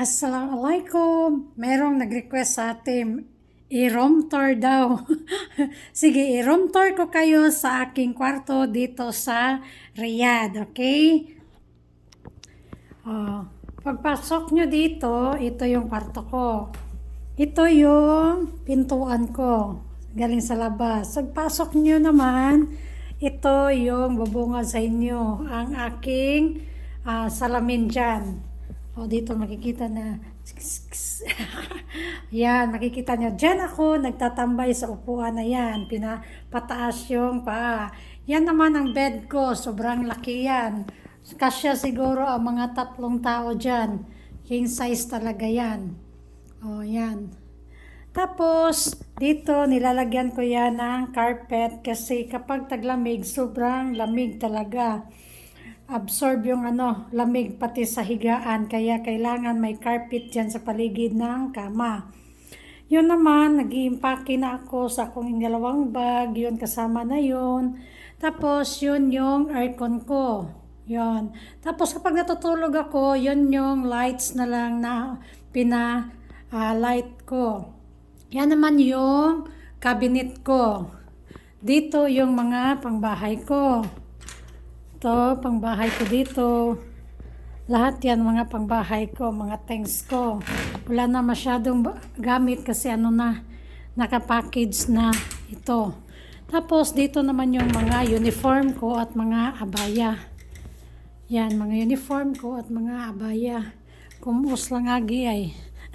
Assalamualaikum. Merong nag-request sa atin, i-room tour daw. Sige, i-room tour ko kayo sa aking kwarto dito sa Riyadh, okay? Oh, pagpasok nyo dito, ito yung kwarto ko. Ito yung pintuan ko. Galing sa labas. Pagpasok nyo naman, ito yung bubungad sa inyo. Ang aking ah, salamin dyan. O, dito makikita na. yan, makikita nyo. Dyan ako, nagtatambay sa upuan na yan. Pinapataas yung paa. Yan naman ang bed ko. Sobrang laki yan. Kasya siguro ang mga tatlong tao dyan. King size talaga yan. O, yan. Tapos, dito nilalagyan ko yan ng carpet kasi kapag taglamig, sobrang lamig talaga. Absorb yung ano, lamig pati sa higaan. Kaya kailangan may carpet dyan sa paligid ng kama. Yun naman, nag na ako sa akong dalawang bag. Yun, kasama na yun. Tapos, yun yung aircon ko. Yun. Tapos, kapag natutulog ako, yun yung lights na lang na pina-light ko. Yan naman yung cabinet ko. Dito yung mga pangbahay ko. Ito, pangbahay ko dito. Lahat yan mga pangbahay ko, mga things ko. Wala na masyadong gamit kasi ano na, nakapackage na ito. Tapos dito naman yung mga uniform ko at mga abaya. Yan, mga uniform ko at mga abaya. Kumus lang agi ay.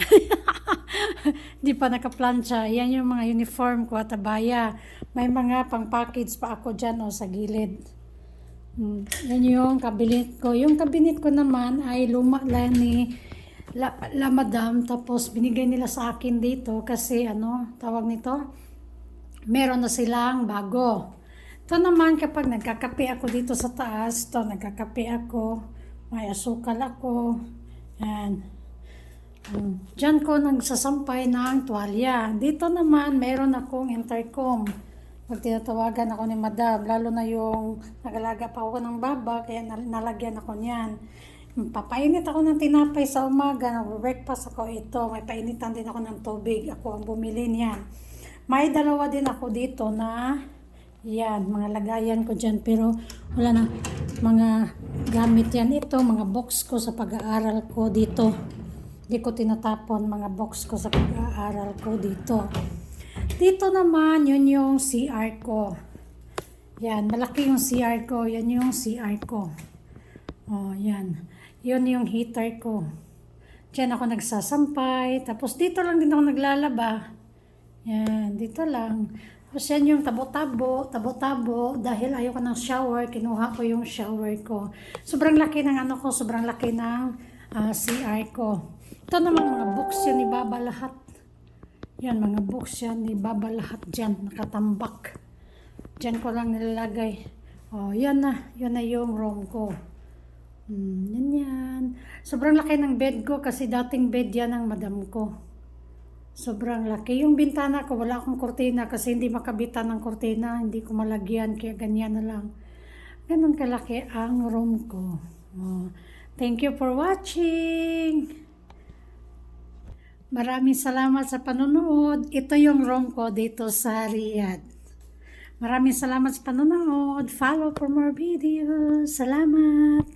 Di pa nakaplansya. Yan yung mga uniform ko at abaya. May mga pang-package pa ako dyan o sa gilid. Hmm. Yan yung kabinet ko. Yung kabinet ko naman ay luma lang ni la, la madam. Tapos binigay nila sa akin dito kasi ano, tawag nito, meron na silang bago. Ito naman kapag nagkakape ako dito sa taas, to nagkakape ako, may asukal ako, yan. Hmm. Diyan ko nagsasampay ng tuwalya. Dito naman, meron akong intercom. Pag tinatawagan ako ni madam, lalo na yung nagalaga pa ako ng baba, kaya nal- nalagyan ako niyan. Papainit ako ng tinapay sa umaga, nag-breakfast ako ito, may painitan din ako ng tubig, ako ang bumili niyan. May dalawa din ako dito na, yan, mga lagayan ko dyan, pero wala na, mga gamit yan ito, mga box ko sa pag-aaral ko dito. Hindi ko tinatapon mga box ko sa pag-aaral ko dito. Dito naman, yun yung CR ko. Yan, malaki yung CR ko. Yan yung CR ko. Oh, yan. Yun yung heater ko. Diyan ako nagsasampay. Tapos dito lang din ako naglalaba. Yan, dito lang. Tapos yan yung tabo-tabo, tabo-tabo. Dahil ayoko ng shower, kinuha ko yung shower ko. Sobrang laki ng ano ko, sobrang laki ng ah, CR ko. Ito naman mga books yan, ibaba lahat. Yan, mga books yan, ibaba lahat dyan, nakatambak. Dyan ko lang nilalagay. Oh, yan na, yan na yung room ko. Hmm, yan yan. Sobrang laki ng bed ko kasi dating bed yan ng madam ko. Sobrang laki. Yung bintana ko, wala akong kortina kasi hindi makabitan ng kortina. Hindi ko malagyan, kaya ganyan na lang. Ganon kalaki ang room ko. Oh. Thank you for watching! Maraming salamat sa panonood. Ito yung room ko dito sa Riyadh. Maraming salamat sa panonood. Follow for more videos. Salamat!